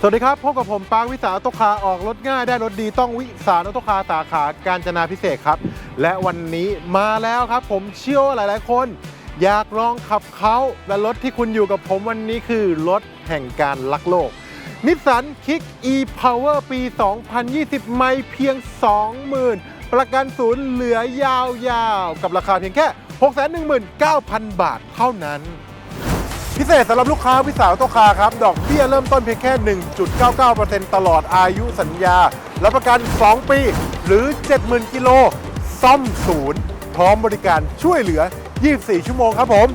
สวัสดีครับ พบกับผมปาร์ควิสาออโตคาออกรถง่ายได้รถดีต้องวิสารออโตคาสาขาการจนาพิเศษครับ และวันนี้มาแล้วครับ ผมเชื่อว่าหลาย ๆ คน อยากลองขับเขาและรถที่คุณอยู่กับผมวันนี้คือรถแห่งการลักโลกนิสสันคิก e-power ปี 2020 ไม่เพียง 20,000 ประกันศูนย์เหลือยาวๆ กับราคาเพียงแค่ 619,000 บาทเท่านั้น พิเศษสำหรับลูกค้าวิสาหกิจคาร์ครับ ดอกเบี้ยเริ่มต้นเพียงแค่ 1.99%ตลอดอายุสัญญา รับประกัน 2 ปี หรือ 70,000 กิโล ซ่อมศูนย์ พร้อมบริการช่วยเหลือ 24 ชั่วโมงครับผม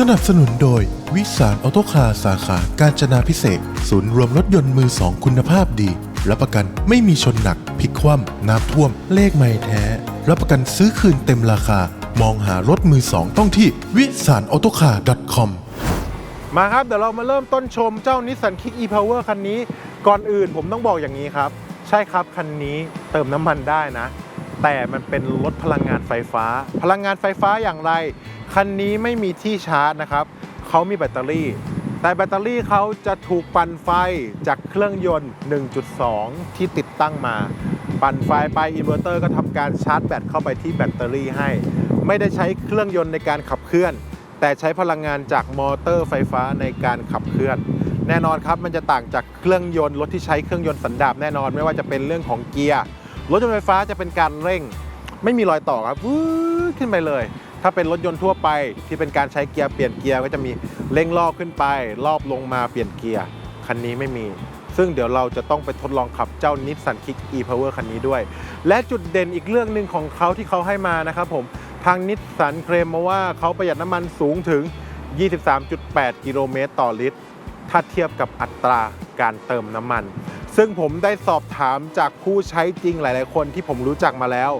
สนับสนุนโดย วิสารออโตคาร์สาขาการจนาพิเศษ ศูนย์รวมรถยนต์มือสองคุณภาพดีรับประกันไม่มีชนหนักพลิกคว่ำน้ำท่วม เลขไม่แท้ รับประกันซื้อคืนเต็มราคา มองหารถมือสองต้องที่วิสารออโตคาร์ .com มาครับ เดี๋ยวเรามาเริ่มต้นชมเจ้านิสสันคิก e-power คันนี้ ก่อนอื่นผมต้องบอกอย่างนี้ครับ ใช่ครับ คันนี้เติมน้ำมันได้นะ แต่มันเป็นรถพลังงานไฟฟ้า พลังงานไฟฟ้าอย่างไร คันนี้ไม่มีที่ชาร์จนะครับ เขามีแบตเตอรี่ แต่แบตเตอรี่เขาจะถูกปั่นไฟจากเครื่องยนต์ 1.2 ที่ติดตั้งมา ปั่นไฟไปอินเวอร์เตอร์ก็ทำการชาร์จแบตเข้าไปที่แบตเตอรี่ให้ ไม่ได้ใช้เครื่องยนต์ในการขับเคลื่อน แต่ใช้พลังงานจากมอเตอร์ไฟฟ้าในการขับเคลื่อนแน่นอนครับมันจะต่างจากเครื่องยนต์รถที่ใช้เครื่องยนต์สันดาปแน่นอนไม่ว่าจะเป็นเรื่องของเกียร์ รถยนต์ไฟฟ้าจะเป็นการเร่ง ไม่มีรอยต่อครับวืดขึ้นไปเลย ถ้าเป็นรถยนต์ทั่วไปที่เป็นการใช้เกียร์เปลี่ยนเกียร์ก็จะมีเร่งรอบขึ้นไป รอบลงมาเปลี่ยนเกียร์คันนี้ไม่มี ซึ่งเดี๋ยวเราจะต้องไปทดลองขับเจ้า Nissan Kick e-Power คันนี้ด้วย และจุดเด่นอีกเรื่องหนึ่งของเขาที่เขาให้มานะครับผมทางนิสสันเคลมมาว่าเขาประหยัดน้ำมันสูงถึง 23.8 กิโลเมตรต่อลิตร ถ้าเทียบกับอัตรา การเติมน้ำมัน ซึ่งผมได้สอบถามจากผู้ใช้จริงหลาย ๆ คนที่ผมรู้จักมาแล้ว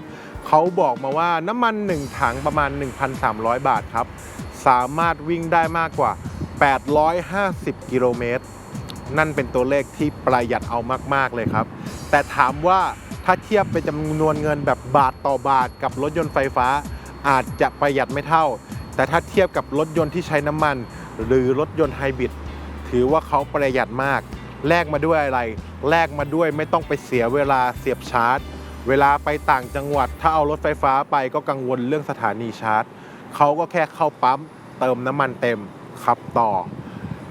เขาบอกมาว่าน้ำมัน 1 ถังประมาณ 1,300 บาทครับ สามารถวิ่งได้มากกว่า 850 กิโลเมตร นั่นเป็นตัวเลขที่ประหยัดเอามาก ๆ เลยครับ แต่ถามว่าถ้าเทียบเป็นจำนวนเงินแบบบาทต่อบาทกับรถยนต์ไฟฟ้า อาจจะประหยัดไม่เท่า แต่ถ้าเทียบกับรถยนต์ที่ใช้น้ำมัน หรือรถยนต์ไฮบริดถือว่าเขาประหยัดมาก แลกมาด้วยอะไร แลกมาด้วยไม่ต้องไปเสียเวลาเสียบชาร์จ เวลาไปต่างจังหวัด ถ้าเอารถไฟฟ้าไปก็กังวลเรื่องสถานีชาร์จ เขาก็แค่เข้าปั๊มเติมน้ำมันเต็มขับต่อ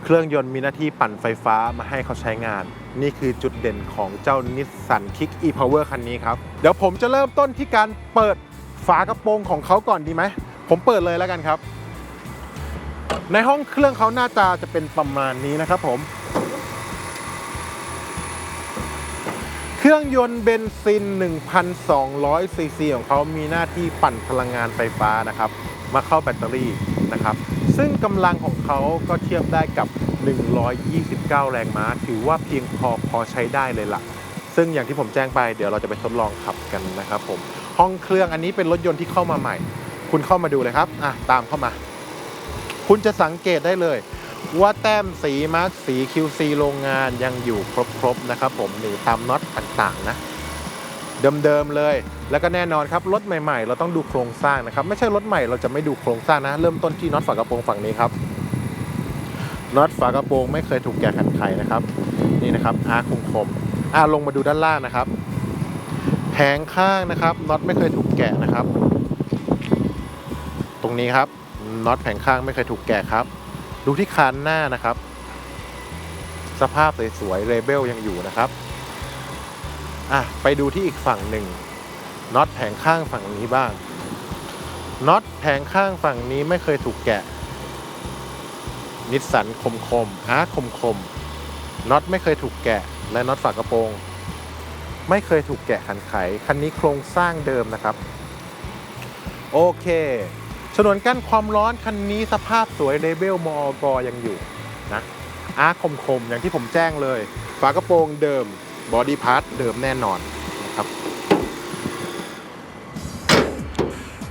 เครื่องยนต์มีหน้าที่ปั่นไฟฟ้ามาให้เขาใช้งาน นี่คือจุดเด่นของเจ้านิสสันคิก e-power คันนี้ครับ เดี๋ยวผมจะเริ่มต้นที่การเปิดฝากระโปรงของเขาก่อนดีไหม ผมเปิดเลยแล้วกันครับ ในห้องเครื่องเขาหน้าตาจะเป็นประมาณนี้นะครับผม ครื่องยนต์เบนซิน 1,200 ซีซีของเขามีหน้าที่ปั่นพลังงานไฟฟ้านะครับ มาเข้าแบตเตอรี่นะครับ ซึ่งกำลังของเขาก็เทียบได้กับ 129 แรงม้า ถือว่าเพียงพอพอใช้ได้เลยล่ะ ซึ่งอย่างที่ผมแจ้งไปเดี๋ยวเราจะไปทดลองขับกันนะครับผม ห้องเครื่องอันนี้เป็นรถยนต์ที่เข้ามาใหม่ คุณเข้ามาดูเลยครับ อะ ตามเข้ามา คุณจะสังเกตได้เลย ว่าแต้มสีมาร์กสี QC โรงงานยังอยู่ครบๆนะครับผมนี่ตามน็อตต่างๆนะเดิมๆเลย แล้วก็แน่นอนครับรถใหม่ๆ เราต้องดูโครงสร้างนะครับ ไม่ใช่รถใหม่เราจะไม่ดูโครงสร้างนะ เริ่มต้นที่น็อตฝากระโปรงฝั่งนี้ครับน็อตฝากระโปรงไม่เคยถูกแกะขันไขนะครับ นี่นะครับอาร์คมอาลงมาดูด้านล่างนะครับแผงข้างนะครับน็อตไม่เคยถูกแกะนะครับ ตรงนี้ครับน็อตแผงข้างไม่เคยถูกแกะครับ ดูที่คานหน้านะครับ สภาพสวยๆเรเบลยังอยู่นะครับอะไปดูที่อีกฝั่งหนึ่งน็อตแผงข้างฝั่งนี้บ้างน็อตแผงข้างฝั่งนี้ไม่เคยถูกแกะนิสสันคมคมอาร์คมคมน็อตไม่เคยถูกแกะ และน็อตฝากระโปรง ไม่เคยถูกแกะขันไข คันนี้โครงสร้างเดิมนะครับ โอเค ฉนวนกั้นความร้อนคันนี้สภาพสวยเลเบลมอกยังอยู่นะอาร์คคมๆอย่างที่ผมแจ้งเลย ฝากระโปรงเดิมบอดี้พาร์ทเดิมแน่นอนนะครับ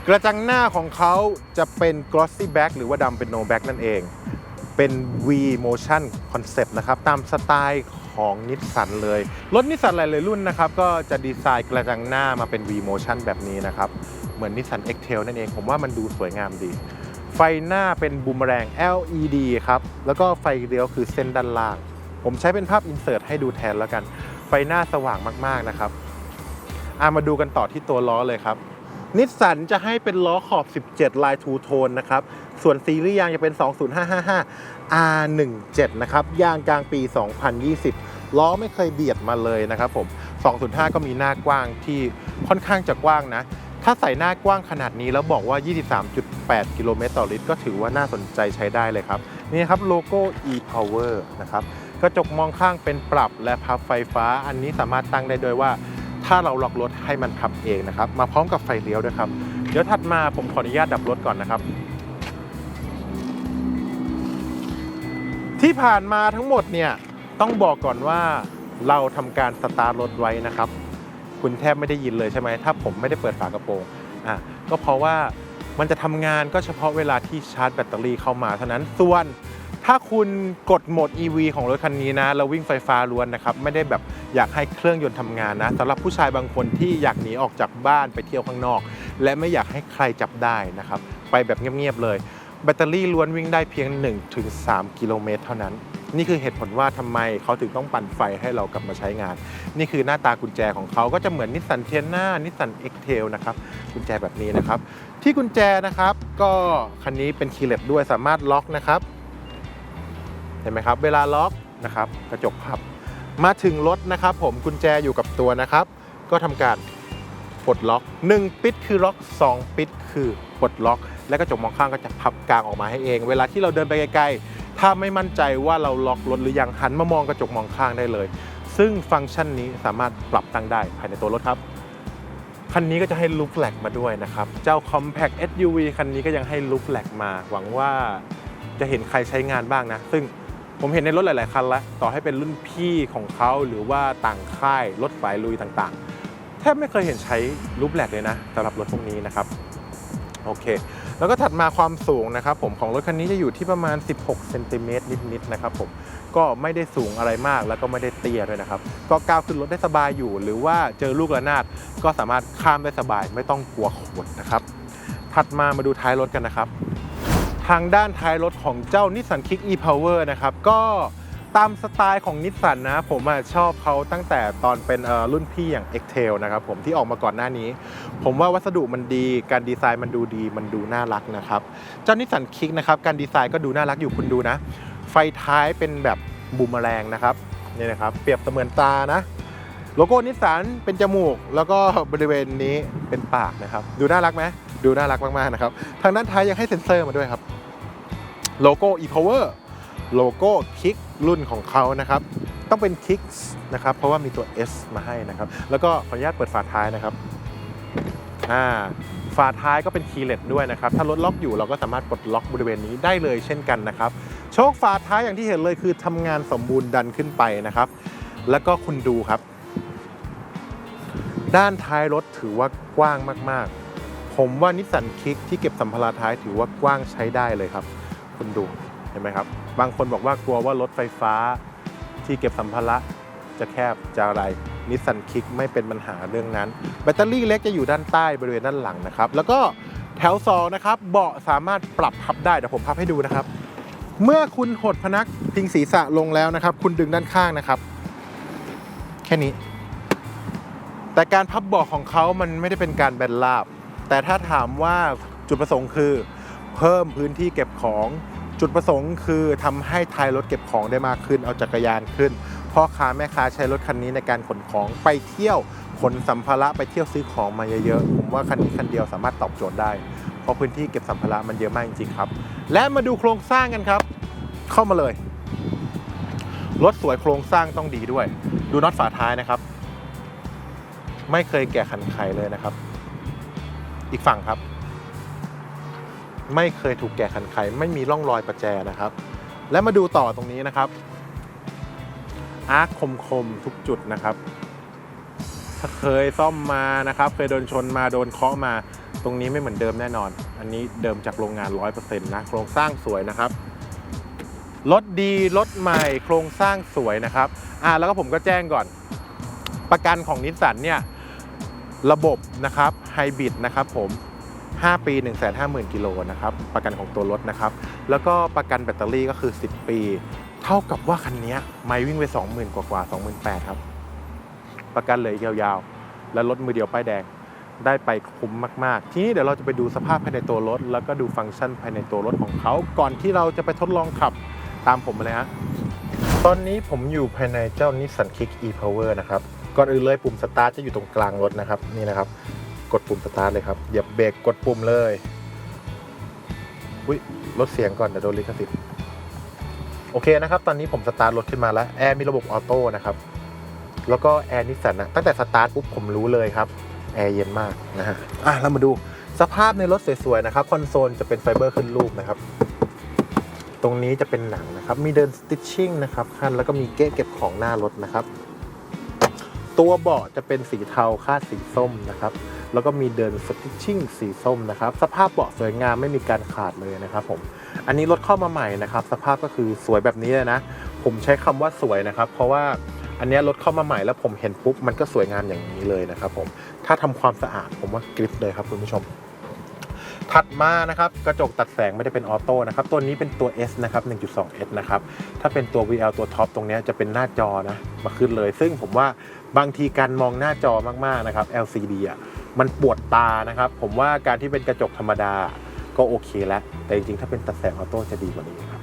กระจังหน้าของเขาจะเป็น glossy back หรือว่าดำเป็น no back นั่นเอง เป็น V motion concept นะครับ ตามสไตล์ของนิสสันเลย รถนิสสันหลายๆรุ่นนะครับ ก็จะดีไซน์กระจังหน้ามาเป็น V motion แบบนี้นะครับ เหมือนนิสสัน X-Trail นั่นเอง ผมว่ามันดูสวยงามดี ไฟหน้าเป็นบูมแรง LED ครับ แล้วก็ไฟเลี้ยวคือเส้นด้านล่าง ผมใช้เป็นภาพอินเสิร์ตให้ดูแทนแล้วกัน ไฟหน้าสว่างมากๆนะครับอามาดูกันต่อที่ตัวล้อเลยครับนิสสันจะให้เป็นล้อขอบ 17 ลายทูโทนนะครับ ส่วนซีรีส์ยางจะเป็น 20555 R17 นะครับ ยางกลางปี 2020 ล้อไม่เคยเบียดมาเลยนะครับผม 205 ก็มีหน้ากว้างที่ค่อนข้างจะกว้างนะ ถ้าใส่หน้ากว้างขนาดนี้แล้วบอกว่า 23.8 กิโลเมตรต่อลิตรก็ถือว่าน่าสนใจใช้ได้เลยครับ นี่ครับโลโก้ e-power นะครับกระจกมองข้างเป็นปรับและพับไฟฟ้า อันนี้สามารถตั้งได้โดยว่า ถ้าเราล็อกรถให้มันพับเองนะครับ มาพร้อมกับไฟเลี้ยวด้วยครับ เดี๋ยวถัดมาผมขออนุญาตดับรถก่อนนะครับ ที่ผ่านมาทั้งหมดเนี่ยต้องบอกก่อนว่าเราทำการสตาร์ทรถไว้นะครับ คุณแทบไม่ได้ยินเลยใช่ไหมถ้าผมไม่ได้เปิดฝากระโปรงอะก็เพราะว่ามันจะทำงานก็เฉพาะเวลาที่ชาร์จแบตเตอรี่เข้ามาเท่านั้นส่วนถ้าคุณกดโหมด EV ของรถคันนี้นะแล้ววิ่งไฟฟ้าล้วนนะครับ ไม่ได้แบบอยากให้เครื่องยนต์ทำงานนะสำหรับผู้ชายบางคนที่อยากหนีออกจากบ้านไปเที่ยวข้างนอก และไม่อยากให้ใครจับได้นะครับ ไปแบบเงียบๆเลย แบตเตอรี่ล้วนวิ่งได้เพียง 1-3 กิโลเมตรเท่านั้น นี่คือเหตุผลว่าทำไมเขาถึงต้องปั่นไฟให้เรากลับมาใช้งาน นี่คือหน้าตากุญแจของเขาก็จะเหมือนนิสสันเทียนานิสสันเอ็กเทลนะครับกุญแจแบบนี้นะครับ ที่กุญแจนะครับก็คันนี้เป็นคีย์เลสด้วยสามารถล็อกนะครับ เห็นไหมครับ เวลาล็อกนะครับ กระจกพับ มาถึงรถนะครับ ผมกุญแจอยู่กับตัวนะครับ ก็ทำการปลดล็อก 1 ปิดคือล็อก 2 ปิดคือปลดล็อก และกระจกมองข้างก็จะพับกลางออกมาให้เอง เวลาที่เราเดินไปไกลๆ ถ้าไม่มั่นใจว่าเราล็อกรถหรือยังหันมามองกระจกมองข้างได้เลย ซึ่งฟังก์ชันนี้สามารถปรับตั้งได้ภายในตัวรถครับคันนี้ก็จะให้ลุคแลกมาด้วยนะครับ เจ้า Compact SUV คันนี้ก็ยังให้ลุคแลกมา หวังว่าจะเห็นใครใช้งานบ้างนะ ซึ่งผมเห็นในรถหลาย ๆ คันแล้ว ต่อให้เป็นรุ่นพี่ของเขาหรือว่าต่างค่าย รถสายลุยต่าง ๆ แทบไม่เคยเห็นใช้ลุคแลกเลยนะสำหรับรถพวกนี้นะครับ โอเค แล้วก็ถัดมาความสูงนะครับผมของรถคันนี้จะอยู่ที่ประมาณ 16เซนติเมตรนิดๆนะครับผมก็ไม่ได้สูงอะไรมากแล้วก็ไม่ได้เตี้ยด้วยนะครับก็ก้าวขึ้นรถได้สบายอยู่ หรือว่าเจอลูกระนาดก็สามารถข้ามได้สบายไม่ต้องกลัวขดนะครับถัดมามาดูท้ายรถกันนะครับ ทางด้านท้ายรถของเจ้า Nissan Kick e-Power นะครับก็ ตามสไตล์ของนิสสันนะผมอะชอบเขาตั้งแต่ตอนเป็นรุ่นพี่อย่าง X-Tail นะครับผมที่ออกมาก่อนหน้านี้ ผมว่าวัสดุมันดีการดีไซน์มันดูดีมันดูน่ารักนะครับ เจ้านิสสันคิกนะครับการดีไซน์ก็ดูน่ารักอยู่คุณดูนะ ไฟท้ายเป็นแบบบูมเมอแรงนะครับนี่นะครับเปรียบเสมือนตานะ โลโก้นิสสันเป็นจมูก แล้วก็บริเวณนี้เป็นปากนะครับ ดูน่ารักไหมดูน่ารักมากๆนะครับทางด้านท้ายยังให้เซ็นเซอร์มาด้วยครับโลโก้ e-power โลโก้คิกรุ่นของเขานะครับ ต้องเป็นคิกนะครับ เพราะว่ามีตัว S มาให้นะครับ แล้วก็ขออนุญาตเปิดฝาท้ายนะครับอ่าฝาท้ายก็เป็นคีย์เลสด้วยนะครับ ถ้ารถล็อกอยู่เราก็สามารถปลดล็อกบริเวณนี้ได้เลยเช่นกันนะครับ โชคฝาท้ายอย่างที่เห็นเลยคือทำงานสมบูรณ์ดันขึ้นไปนะครับ แล้วก็คุณดูครับ ด้านท้ายรถถือว่ากว้างมากๆ ผมว่านิสสันคิกที่เก็บสัมภาระท้ายถือว่ากว้างใช้ได้เลยครับ คุณดู ห็นไหมครับ บางคนบอกว่ากลัวว่ารถไฟฟ้าที่เก็บสัมภาระจะแคบจะอะไรนิสสันคิกไม่เป็นปัญหาเรื่องนั้น แบตเตอรี่เล็กจะอยู่ด้านใต้บริเวณด้านหลังนะครับ แล้วก็แถว2นะครับ เบาะสามารถปรับพับได้เดี๋ยวผมพับให้ดูนะครับ เมื่อคุณหดพนักพิงศีรษะลงแล้วนะครับ คุณดึงด้านข้างนะครับ แค่นี้ แต่การพับเบาะของเขามันไม่ได้เป็นการแบนราบ แต่ถ้าถามว่าจุดประสงค์คือ เพิ่มพื้นที่เก็บของ จุดประสงค์คือทำให้ท้ายรถเก็บของได้มากขึ้น เอาจักรยานขึ้นพ่อค้าแม่ค้าใช้รถคันนี้ในการขนของไปเที่ยวขนสัมภาระไปเที่ยวซื้อของมาเยอะๆผมว่าคันนี้คันเดียวสามารถตอบโจทย์ได้ เพราะพื้นที่เก็บสัมภาระมันเยอะมากจริงๆครับ และมาดูโครงสร้างกันครับ เข้ามาเลยรถสวยโครงสร้างต้องดีด้วย ดูน็อตฝาท้ายนะครับ ไม่เคยแกะขันไขเลยนะครับ อีกฝั่งครับ ไม่เคยถูกแกะขันไขไม่มีร่องรอยประแจนะครับ และมาดูต่อตรงนี้นะครับ อาร์คคมๆทุกจุดนะครับ ถ้าเคยซ่อมมานะครับ เคยโดนชนมาโดนเคาะมา ตรงนี้ไม่เหมือนเดิมแน่นอน อันนี้เดิมจากโรงงาน 100%นะโครงสร้างสวยนะครับรถดีรถใหม่โครงสร้างสวยนะครับ อ่าแล้วก็ผมก็แจ้งก่อน ประกันของนิสสันเนี่ย ระบบนะครับไฮบริดนะครับผม 5 ปี 150,000 กิโลนะครับ ประกันของตัวรถนะครับ แล้วก็ประกันแบตเตอรี่ก็คือ 10 ปี เท่ากับว่าคันนี้ไม่วิ่งไป 20,000 กว่ากว่า28,000 ครับ ประกันเลยยาวๆ และรถมือเดียวป้ายแดง ได้ไปคุ้มมาก ๆ ทีนี้เดี๋ยวเราจะไปดูสภาพภายในตัวรถ แล้วก็ดูฟังก์ชันภายในตัวรถของเขา ก่อนที่เราจะไปทดลองขับตามผมมาเลยฮะ ตอนนี้ผมอยู่ภายในเจ้า Nissan Kick e-Power นะครับ ก่อนอื่นเลยปุ่มสตาร์ทจะอยู่ตรงกลางรถนะครับ นี่นะครับ กดปุ่มสตาร์ทเลยครับเหยียบเบรกกดปุ่มเลยอุ้ยลดเสียงก่อนเดี๋ยวโดนลิขสิทธิ์โอเคนะครับ ตอนนี้ผมสตาร์ทรถขึ้นมาแล้วแอร์มีระบบออโต้นะครับแล้วก็แอร์นิสสันนะตั้งแต่สตาร์ทปุ๊บผมรู้เลยครับแอร์เย็นมากนะฮะอะเรามาดูสภาพในรถสวยๆนะครับคอนโซลจะเป็นไฟเบอร์ขึ้นรูปนะครับ ตรงนี้จะเป็นหนังนะครับ มีเดินสติชชิ่งนะครับขั้นแล้วก็มีเก๊ะเก็บของหน้ารถนะครับ ตัวเบาะจะเป็นสีเทาคาดสีส้มนะครับ แล้วก็มีเดินสติชชิ่งสีส้มนะครับ สภาพเบาะสวยงามไม่มีการขาดเลยนะครับผมอันนี้รถเข้ามาใหม่นะครับ สภาพก็คือสวยแบบนี้เลยนะ ผมใช้คำว่าสวยนะครับ เพราะว่าอันนี้รถเข้ามาใหม่แล้วผมเห็นปุ๊บมันก็สวยงามอย่างนี้เลยนะครับผมถ้าทำความสะอาดผมว่ากริปเลยครับคุณผู้ชม ถัดมานะครับกระจกตัดแสงไม่ได้เป็นออโต้นะครับตัวนี้เป็นตัว S นะครับ 1.2S นะครับถ้าเป็นตัว VL ตัวท็อปตรงนี้จะเป็นหน้าจอนะมาขึ้นเลย ซึ่งผมว่าบางทีการมองหน้าจอมากๆนะครับ LCD อะ มันปวดตานะครับ ผมว่าการที่เป็นกระจกธรรมดาก็โอเคแล้ว แต่จริงๆ ถ้าเป็นตัดแสงออโต้จะดีกว่านี้ครับ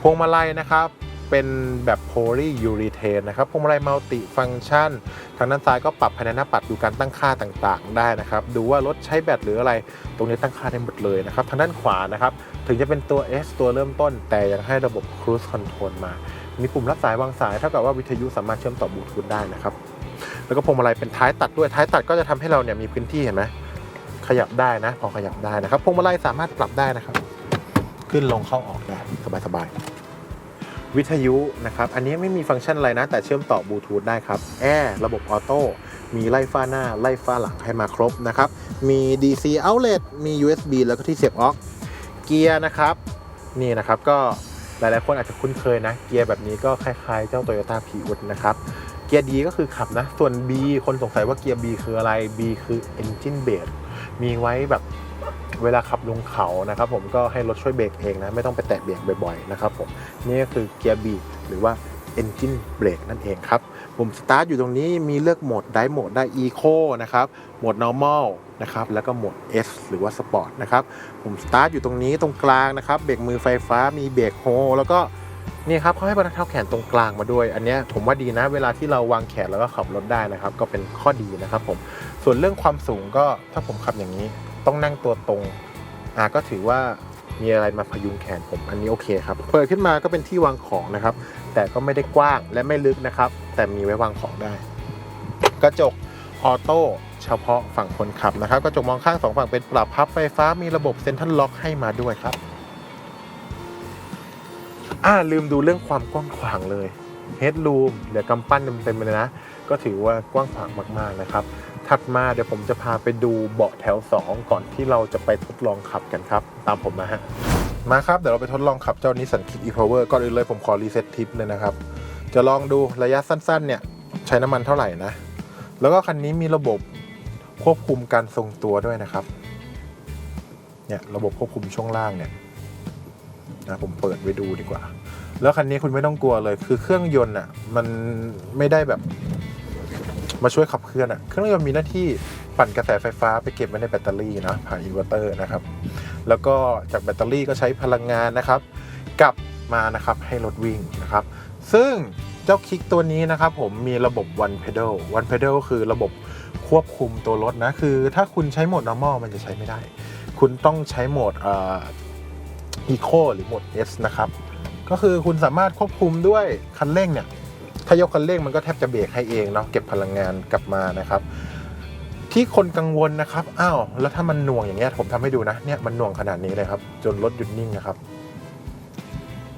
พวงมาลัยนะครับ เป็นแบบโพลียูรีเทนนะครับ พวงมาลัยมัลติฟังก์ชัน ทางด้านซ้ายก็ปรับภายในหน้าปัดดูการตั้งค่าต่างๆ ได้นะครับ ดูว่ารถใช้แบตหรืออะไร ตรงนี้ตั้งค่าได้หมดเลยนะครับ ทางด้านขวานะครับ ถึงจะเป็นตัว S ตัวเริ่มต้น แต่ยังให้ระบบ Cruise Control มา มีปุ่มรับสายวางสายเท่ากับว่าวิทยุสามารถเชื่อมต่อบลูทูธได้นะครับ แล้วก็พวงมาลัยเป็นท้ายตัดด้วยท้ายตัดก็จะทำให้เราเนี่ยมีพื้นที่เห็นไหมขยับได้นะ พอขยับได้นะครับพวงมาลัยสามารถปรับได้นะครับ ขึ้นลงเข้าออกได้สบายๆวิทยุนะครับ อันนี้ไม่มีฟังก์ชันอะไรนะ แต่เชื่อมต่อบลูทูธได้ครับแอร์ระบบออโต้มีไล่ฟ้าหน้า ไล่ฟ้าหลังให้มาครบนะครับ มี DC outlet มี USB แล้วก็ที่เสียบออกเกียร์นะครับ นี่นะครับก็หลายๆคนอาจจะคุ้นเคยนะ เกียร์แบบนี้ก็คล้ายๆ เจ้า Toyota p ีอุดนะครับ เกียร์ดีก็คือขับนะ ส่วน B คนสงสัยว่าเกียร์ B คืออะไร B คือ engine brake มีไว้แบบเวลาขับลงเขานะครับผมก็ให้รถช่วยเบรกเองนะ ไม่ต้องไปแตะเบรกบ่อยๆนะครับผมนี่ก็คือเกียร์ B หรือว่า engine brake นั่นเองครับปุ่มสตาร์ทอยู่ตรงนี้มีเลือกโหมดได้โหมดได้ eco นะครับโหมด normal นะครับแล้วก็โหมด S หรือว่า sport นะครับปุ่มสตาร์ทอยู่ตรงนี้ตรงกลางนะครับเบรกมือไฟฟ้ามีเบรกโฮแล้วก็ นี่ครับเขาให้บรรเทาแขนตรงกลางมาด้วย อันนี้ผมว่าดีนะ เวลาที่เราวางแขนแล้วก็ขับรถได้นะครับ ก็เป็นข้อดีนะครับผมส่วนเรื่องความสูงก็ถ้าผมขับอย่างนี้ ต้องนั่งตัวตรงอ่าก็ถือว่ามีอะไรมาพยุงแขนผมอันนี้โอเคครับเปิดขึ้นมาก็เป็นที่วางของนะครับ แต่ก็ไม่ได้กว้างและไม่ลึกนะครับ แต่มีไว้วางของได้ กระจกออโต้เฉพาะฝั่งคนขับนะครับกระจกมองข้างสองฝั่งเป็นปรับพับไฟฟ้ามีระบบเซ็นทรัลล็อกให้มาด้วยครับ อ่าลืมดูเรื่องความกว้างขวางเลยเฮด o ูมเหลือกำปั้นเต็มๆเลยนะ ก็ถือว่ากว้างขวางมากๆนะครับ ถัดมาเดี๋ยวผมจะพาไปดูเบาะแถว 2 ก่อนที่เราจะไปทดลองขับกันครับ ตามผมมาฮะมาครับ เดี๋ยวเราไปทดลองขับเจ้า Nissan Kick e-Power ก่อนอื่นเลยผมขอรีเซ็ตทิปเลยนะครับ จะลองดูระยะสั้นๆ เนี่ยใช้น้ำมันเท่าไหร่นะ แล้วก็คันนี้มีระบบควบคุมการทรงตัวด้วยนะครับเนี่ยระบบควบคุมช่วงล่างเนี่ย นะผมเปิดไว้ดูดีกว่า แล้วคันนี้คุณไม่ต้องกลัวเลย คือเครื่องยนต์อะมันไม่ได้แบบ มาช่วยขับเคลื่อนอะเครื่องยนต์มีหน้าที่ปั่นกระแสไฟฟ้าไปเก็บไว้ในแบตเตอรี่นะผ่านอินเวอร์เตอร์นะครับ แล้วก็จากแบตเตอรี่ก็ใช้พลังงานนะครับ กลับมานะครับให้รถวิ่งนะครับ ซึ่งเจ้าคลิกตัวนี้นะครับผมมีระบบ one pedal one pedal คือระบบควบคุมตัวรถนะ คือถ้าคุณใช้โหมด normal มันจะใช้ไม่ได้ คุณต้องใช้โหมด eco หรือโหมด S นะครับ ก็คือคุณสามารถควบคุมด้วยคันเร่งเนี่ย ถ้ายกคันเร่งมันก็แทบจะเบรกให้เองเนาะ เก็บพลังงานกลับมานะครับ ที่คนกังวลนะครับ อ้าว แล้วถ้ามันหน่วงอย่างเงี้ย ผมทำให้ดูนะ เนี่ยมันหน่วงขนาดนี้เลยครับ จนรถหยุดนิ่งนะครับ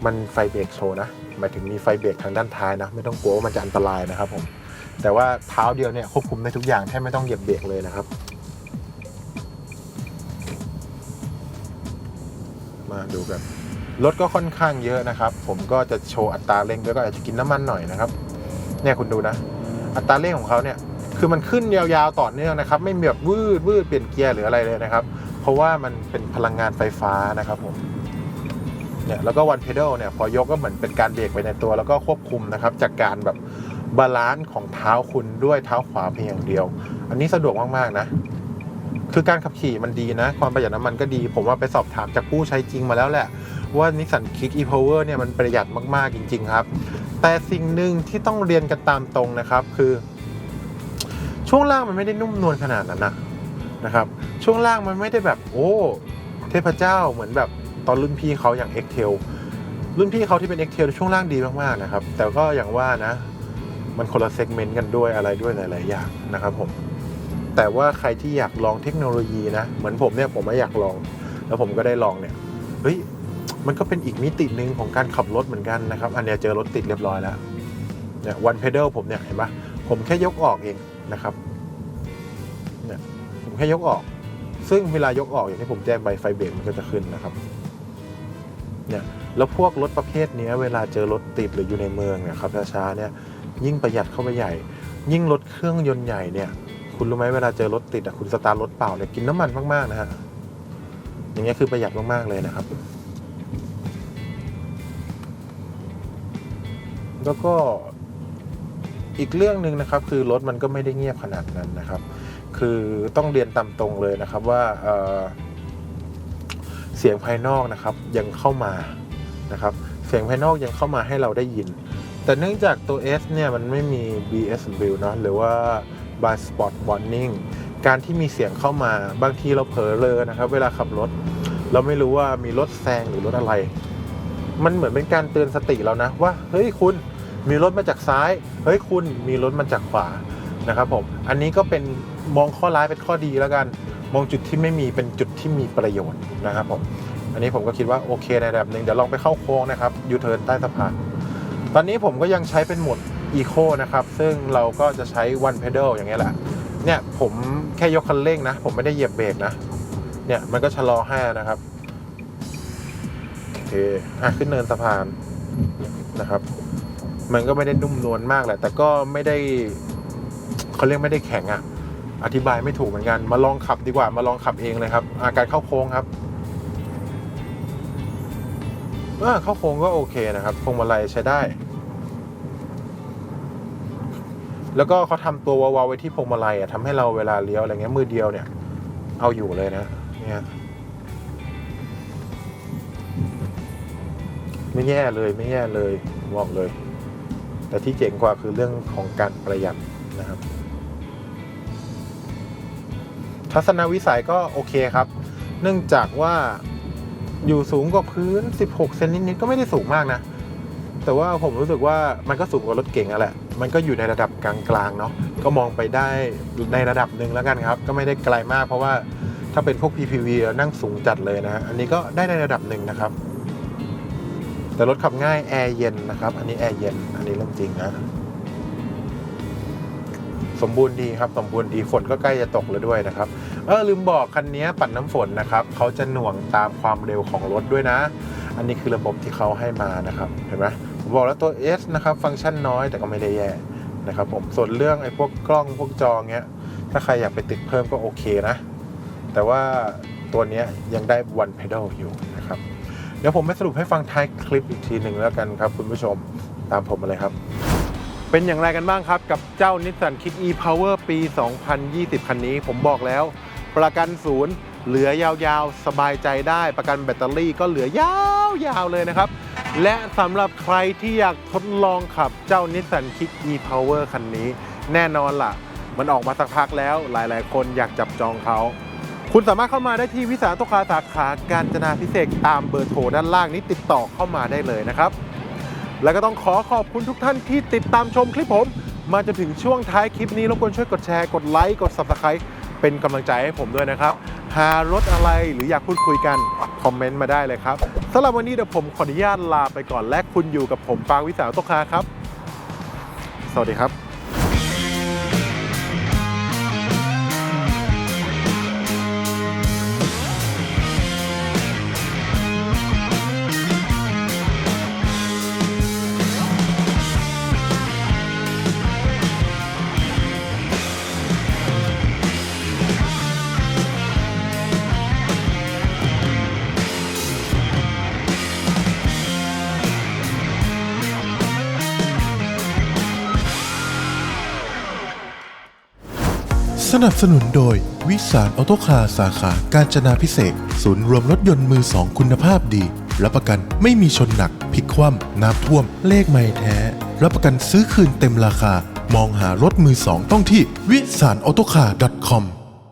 มันไฟเบรกโชว์นะ หมายถึงมีไฟเบรกทางด้านท้ายนะ ไม่ต้องกลัวว่ามันจะอันตรายนะครับผม แต่ว่าเท้าเดียวเนี่ยควบคุมได้ทุกอย่างแทบไม่ต้องเหยียบเบรกเลยนะครับ ดูกันรถก็ค่อนข้างเยอะนะครับ ผมก็จะโชว์อัตราเร่งด้วยก็อาจจะกินน้ำมันหน่อยนะครับ เนี่ยคุณดูนะ อัตราเร่งของเขาเนี่ยคือมันขึ้นยาวๆต่อเนื่องนะครับ ไม่มีแบบวืดวืดเปลี่ยนเกียร์หรืออะไรเลยนะครับ เพราะว่ามันเป็นพลังงานไฟฟ้านะครับผมเนี่ยแล้วก็วันเพดลเนี่ยพอยกก็เหมือนเป็นการเบรกไปในตัว แล้วก็ควบคุมนะครับ จากการแบบบาลานซ์ของเท้าคุณด้วยเท้าขวาเพียงอย่างเดียว อันนี้สะดวกมากๆนะ คือการขับขี่มันดีนะ ความประหยัดน้ำมันก็ดี ผมว่าไปสอบถามจากผู้ใช้จริงมาแล้วแหละ ว่านิสสันคิก e-power เนี่ยมันประหยัดมาก ๆ จริง ๆ ครับ แต่สิ่งหนึ่งที่ต้องเรียนกันตามตรงนะครับ คือ ช่วงล่างมันไม่ได้นุ่มนวลขนาดนั้นนะนะครับ ช่วงล่างมันไม่ได้แบบโอ้ เทพเจ้าเหมือนแบบตอนรุ่นพี่เขาอย่าง x t a i l รุ่นพี่เขาที่เป็น x t a i l ช่วงล่างดีมากๆนะครับ แต่ก็อย่างว่านะ มันคนละเซกเมนต์กันด้วยอะไรด้วยหลายๆอย่างนะครับผม แต่ว่าใครที่อยากลองเทคโนโลยีนะ เหมือนผมเนี่ยผมไม่อยากลอง แล้วผมก็ได้ลองเนี่ยเฮ้ยมันก็เป็นอีกมิติหนึ่งของการขับรถเหมือนกันนะครับ อันเนี้ยเจอรถติดเรียบร้อยแล้วเนี่ยวันเพด a ลผมเนี่ยเห็นปะผมแค่ยกออกเองนะครับเนี่ยผมแค่ยกออก ซึ่งเวลายกออกอย่างที่ผมแจ้งไปไฟเบรกมันก็จะขึ้นนะครับเนี่ยแล้วพวกรถประเภทนี้เวลาเจอรถติดหรืออยู่ในเมืองเนี่ยครับช้าๆเนี่ยยิ่งประหยัดเข้าไปใหญ่ ยิ่งรถเครื่องยนต์ใหญ่เนี่ย คุณรู้ไหมเวลาเจอรถติดอะคุณสตาร์ทรถเปล่าเนี่ยกินน้ำมันมากๆนะฮะอย่างเงี้ยคือประหยัดมากๆเลยนะครับ แล้วก็อีกเรื่องหนึ่งนะครับ คือรถมันก็ไม่ได้เงียบขนาดนั้นนะครับ คือต้องเรียนตามตรงเลยนะครับว่าเเสียงภายนอกนะครับยังเข้ามานะครับ เสียงภายนอกยังเข้ามาให้เราได้ยิน แต่เนื่องจากตัว S เนี่ยมันไม่มี BSW เนอะหรือว่า Blind Spot Warning การที่มีเสียงเข้ามาบางทีเราเผลอเลยนะครับ เวลาขับรถ เราไม่รู้ว่ามีรถแซงหรือรถอะไร มันเหมือนเป็นการเตือนสติเรานะ ว่า เฮ้ยคุณมีรถมาจากซ้าย เฮ้ยคุณมีรถมาจากขวานะครับผมอันนี้ก็เป็นมองข้อร้ายเป็นข้อดีแล้วกัน มองจุดที่ไม่มีเป็นจุดที่มีประโยชน์นะครับผมอันนี้ผมก็คิดว่าโอเคในระดับหนึ่งเดี๋ยวลองไปเข้าโค้งนะครับยูเทิร์นใต้สะพานตอนนี้ผมก็ยังใช้เป็นโหมด Eco นะครับ ซึ่งเราก็จะใช้ one pedal อย่างเงี้ยแหละ เนี่ยผมแค่ยกคันเร่งนะ ผมไม่ได้เหยียบเบรกนะ เนี่ยมันก็ชะลอให้นะครับ โอเคอะขึ้นเนินสะพานนะครับ มันก็ไม่ได้นุ่มนวลมากแหละ แต่ก็ไม่ได้เขาเรียกไม่ได้แข็งอะอธิบายไม่ถูกเหมือนกัน มาลองขับดีกว่า มาลองขับเองเลยครับ อาการเข้าโค้งครับอ่าเข้าโค้งก็โอเคนะครับพวงมาลัยใช้ได้ แล้วก็เขาทำตัววาวๆไว้ที่พวงมาลัยอะทำให้เราเวลาเลี้ยวอะไรเงี้ยมือเดียวเนี่ย เอาอยู่เลยนะเนี่ยไม่แย่เลยไม่แย่เลยบอกเลย แต่ที่เจ๋งกว่าคือเรื่องของการประหยัดนะครับ ทัศนวิสัยก็โอเคครับ เนื่องจากว่าอยู่สูงกว่าพื้น 16 เซนนิดๆก็ไม่ได้สูงมากนะ แต่ว่าผมรู้สึกว่ามันก็สูงกว่ารถเก่งอะแหละ มันก็อยู่ในระดับกลางๆเนาะก็มองไปได้ในระดับหนึ่งแล้วกันครับ ก็ไม่ได้ไกลมากเพราะว่าถ้าเป็นพวก PPV นั่งสูงจัดเลยนะ อันนี้ก็ได้ในระดับหนึ่งนะครับ แต่รถขับง่ายแอร์เย็นนะครับ อันนี้แอร์เย็น อันนี้เรื่องจริงนะ สมบูรณ์ดีครับ สมบูรณ์ดี ฝนก็ใกล้จะตกแล้วด้วยนะครับ เออลืมบอกคันนี้ปัดน้ำฝนนะครับ เขาจะหน่วงตามความเร็วของรถด้วยนะ อันนี้คือระบบที่เขาให้มานะครับ เห็นไหม บอกแล้วตัว S นะครับ ฟังก์ชันน้อยแต่ก็ไม่ได้แย่นะครับผมส่วนเรื่องไอ้พวกกล้องพวกจอเงี้ย ถ้าใครอยากไปติดเพิ่มก็โอเคนะ แต่ว่าตัวนี้ยังได้ one pedal อยู่นะครับ เดี๋ยวผมไปสรุปให้ฟังท้ายคลิปอีกทีหนึ่งแล้วกันครับ คุณผู้ชมตามผมมาเลยครับ เป็นอย่างไรกันบ้างครับ กับเจ้า Nissan Kick e-Power ปี 2020 คันนี้ผมบอกแล้ว ประกันศูนย์ เหลือยาวๆ สบายใจได้ประกันแบตเตอรี่ก็เหลือยาวๆเลยนะครับ และสำหรับใครที่อยากทดลองขับเจ้า Nissan Kick e-Power คันนี้ แน่นอนล่ะ มันออกมาสักพักแล้วหลายๆ คนอยากจับจองเขา คุณสามารถเข้ามาได้ที่วิสาหตุคาสาขาการจนาพิเศษตามเบอร์โทรด้านล่างนี้ติดต่อเข้ามาได้เลยนะครับ แล้วก็ต้องขอขอบคุณทุกท่านที่ติดตามชมคลิปผม มาจนถึงช่วงท้ายคลิปนี้รบกวนช่วยกดแชร์กดไลค์กด Subscribe เป็นกำลังใจให้ผมด้วยนะครับ หารถอะไรหรืออยากพูดคุยกัน คอมเมนต์มาได้เลยครับสำหรับวันนี้เดี๋ยวผมขออนุญาตลาไปก่อนและคุณอยู่กับผมปางวิสาตกคาครับ สวัสดีครับ สนับสนุนโดย วิสารออโตคาร์สาขาการจนาพิเศษ ศูนย์รวมรถยนต์มือสองคุณภาพดีรับประกันไม่มีชนหนักพลิกคว่ำน้ำท่วม เลขไม่แท้ รับประกันซื้อคืนเต็มราคา มองหารถมือสองต้องที่วิสารออโตคาร์ .com